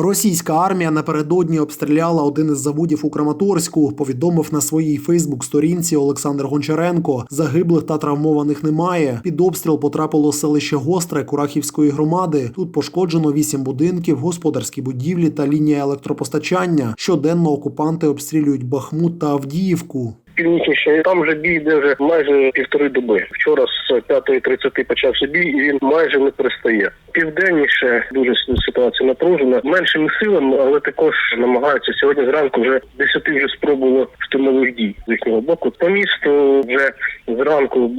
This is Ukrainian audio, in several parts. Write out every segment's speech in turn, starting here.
Російська армія напередодні обстріляла один із заводів у Краматорську. Повідомив на своїй Фейсбук-сторінці Олександр Гончаренко. Загиблих та травмованих немає. Під обстріл потрапило селище Гостре Курахівської громади. Тут пошкоджено вісім будинків, господарські будівлі та лінія електропостачання. Щоденно окупанти обстрілюють Бахмут та Авдіївку. Північніше. Там вже бій йде вже майже півтори доби. Вчора з 5.30 почався бій, і він майже не перестає. Південніше дуже ситуація напружена. Меншими силами, але також намагаються сьогодні зранку вже 10 вже спробувало штурмових дій з їхнього боку. По місту вже зранку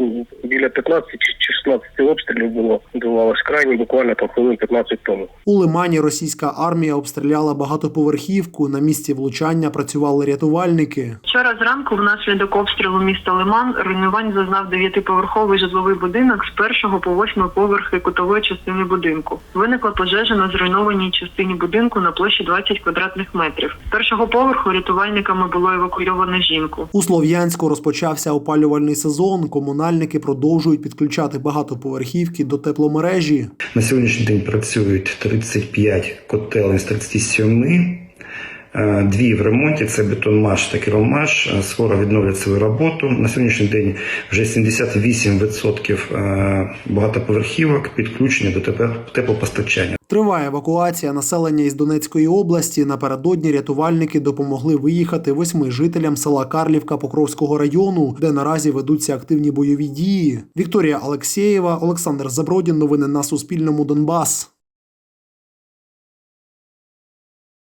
біля 15 чи 16 обстрілів було відбувалось крайні буквально там хвилин 15 тому. У Лимані російська армія обстріляла багатоповерхівку. На місці влучання працювали рятувальники. Вчора зранку внаслідок обстрілу міста Лиман руйнувань зазнав дев'ятиповерховий житловий будинок з першого по восьмий поверхи кутової частини будинку. Виникла пожежа на зруйнованій частині будинку на площі 20 квадратних метрів. З першого поверху рятувальниками було евакуйовано жінку. У Слов'янську розпочався опалювальний сезон. Комунальники продовжують підключати багатоповерхівки до тепломережі. На сьогоднішній день працюють 35 котелень з 37. Е, Дві в ремонті це бетонмаш та кіромаш. Е, Скоро відновлять свою роботу. На сьогоднішній день вже 78% е, багатоповерхівок підключені до теплопостачання. Триває евакуація населення із Донецької області. Напередодні рятувальники допомогли виїхати восьми жителям села Карлівка Покровського району, де наразі ведуться активні бойові дії. Вікторія Алексєєва, Олександр Забродін. Новини на Суспільному. Донбас.